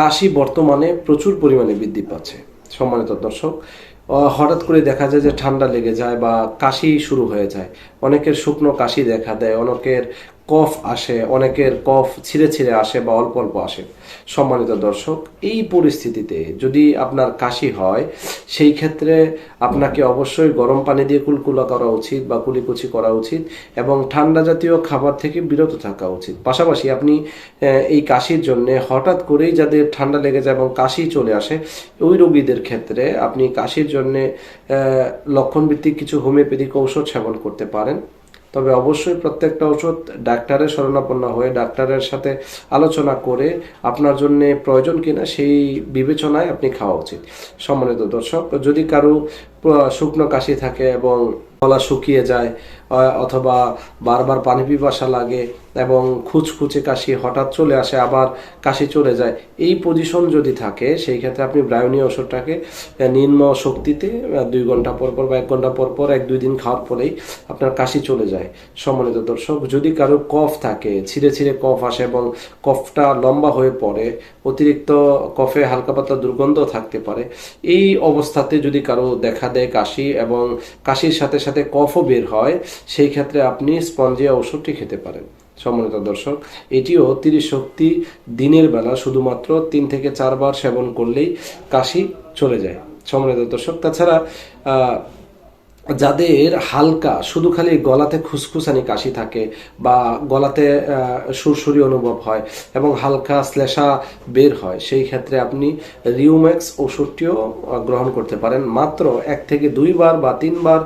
কাশি বর্তমানে প্রচুর পরিমাণে বৃদ্ধি পাচ্ছে। সম্মানিত দর্শক হঠাৎ করে দেখা যায় যে ঠান্ডা লেগে যায় বা কাশি শুরু হয়ে যায়। অনেকের শুকনো কাশি দেখা দেয়, অনেকের কফ আসে, অনেকের কফ ছিঁড়ে ছিঁড়ে আসে বা অল্প অল্প আসে। সম্মানিত দর্শক, এই পরিস্থিতিতে যদি আপনার কাশি হয়, সেই ক্ষেত্রে আপনাকে অবশ্যই গরম পানি দিয়ে কুলকুলা করা উচিত বা কুলিকুচি করা উচিত এবং ঠান্ডা জাতীয় খাবার থেকে বিরত থাকা উচিত। পাশাপাশি আপনি এই কাশির জন্য হঠাৎ করেই যাদের ঠান্ডা লেগে যায় এবং কাশি চলে আসে, ওই রোগীদের ক্ষেত্রে আপনি কাশির জন্য লক্ষণভিত্তিক কিছু হোমিওপ্যাথিক ঔষধ সেবন করতে পারেন। তবে অবশ্যই প্রত্যেকটা ওষুধ ডাক্তারের শরণাপন্ন হয়ে ডাক্তারের সাথে আলোচনা করে আপনার জন্য প্রয়োজন কিনা সেই বিবেচনায় আপনি খাওয়া উচিত। সম্মানিত দর্শক, যদি কারও শুকনো কাশি থাকে এবং গলা শুকিয়ে যায় অথবা বারবার পানি পিপাসা লাগে এবং খুচখুচে কাশি হঠাৎ চলে আসে, আবার কাশি চলে যায়। এই পজিশন যদি থাকে, সেই ক্ষেত্রে আপনি ব্রায়নি ওষুধটাকে নিম্ন শক্তিতে দুই ঘণ্টা পর পর বা এক ঘণ্টা পর পর, এক দুই দিন খাওয়ার পরেই আপনার কাশি চলে যায়। সম্মানিত দর্শক, যদি কারও কফ থাকে, ছিঁড়ে ছিঁড়ে কফ আসে এবং কফটা লম্বা হয়ে পড়ে, অতিরিক্ত কফে হালকা পাতলা দুর্গন্ধ থাকতে পারে, এই অবস্থাতে যদি কারও দেখা দেয় কাশি এবং কাশির সাথে সাথে কফও বের হয়, সেই ক্ষেত্রে আপনি স্পঞ্জিয়া ওষুধটি খেতে পারেন। সম্মানিত দর্শক, এটিও তিরিশ শক্তি দিনের বেলা শুধুমাত্র তিন থেকে চারবার সেবন করলেই কাশি চলে যায়। সম্মানিত দর্শক, তাছাড়া যাদের হালকা, শুধু খালি গলাতে খুসখুসানি কাশি থাকে বা গলাতে সুরসুরি অনুভব হয় এবং হালকা শ্লেষা বের হয়, সেই ক্ষেত্রে আপনি রিউম্যাক্স ওষুধটিও গ্রহণ করতে পারেন। মাত্র এক থেকে দুইবার বা তিনবার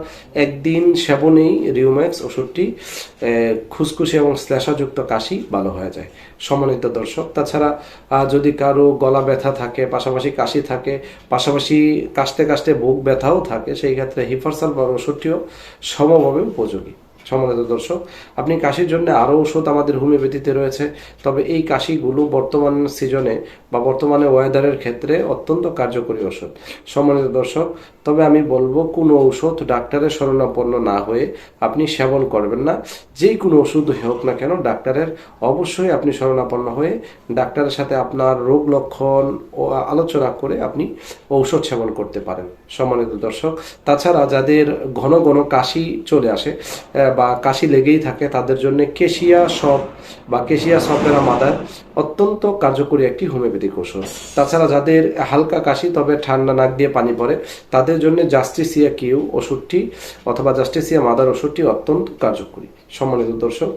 একদিন সেবনেই রিউম্যাক্স ওষুধটি খুসখুসি এবং শ্লেষাযুক্ত কাশি ভালো হয়ে যায়। সম্মানিত দর্শক, তাছাড়া যদি কারও গলা ব্যথা থাকে, পাশাপাশি কাশি থাকে, পাশাপাশি কাশতে কাশতে বুক ব্যথাও থাকে, সেই ক্ষেত্রে হিফারসাল বা ওষুধটিও সমভাবে উপযোগী। সম্মানিত দর্শক, আপনি কাশির জন্য আরও ওষুধ আমাদের হোমিওপ্যাথিতে রয়েছে। তবে এই কাশিগুলো বর্তমান সিজনে বা বর্তমানে ওয়েদারের ক্ষেত্রে অত্যন্ত কার্যকরী ওষুধ। সম্মানিত দর্শক, তবে আমি বলব, কোনো ঔষধ ডাক্তারের শরণাপন্ন না হয়ে আপনি সেবন করবেন না। যেই কোনো ওষুধ হোক না কেন, ডাক্তারের অবশ্যই আপনি শরণাপন্ন হয়ে ডাক্তারের সাথে আপনার রোগ লক্ষণ ও আলোচনা করে আপনি ঔষধ সেবন করতে পারেন। সম্মানিত দর্শক, তাছাড়া যাদের ঘন ঘন কাশি চলে আসে বা কাশি লেগেই থাকে, তাদের জন্য কেশিয়া সপ বা কেশিয়া সপেরা মাদার অত্যন্ত কার্যকরী একটি হোমিওপ্যাথিক ওষুধ তাছাড়া যাদের হালকা কাশি, তবে ঠান্ডা নাক দিয়ে পানি পড়ে, তাদের জন্য জাস্টিসিয়া কিউ ওষুধটি অথবা জাস্টিসিয়া মাদার ওষুধটি অত্যন্ত কার্যকরী। সম্মানিত দর্শক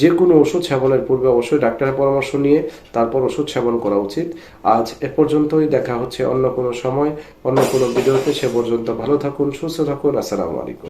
যে কোনো ওষুধ সেবনের পূর্বে অবশ্যই ডাক্তারের পরামর্শ নিয়ে তারপর ওষুধ সেবন করা উচিত। আজ এ পর্যন্তই, দেখা হচ্ছে অন্য কোনো সময়, অন্য কোনো ভিডিওতে। সে পর্যন্ত ভালো থাকুন, সুস্থ থাকুন, আসসালামু আলাইকুম।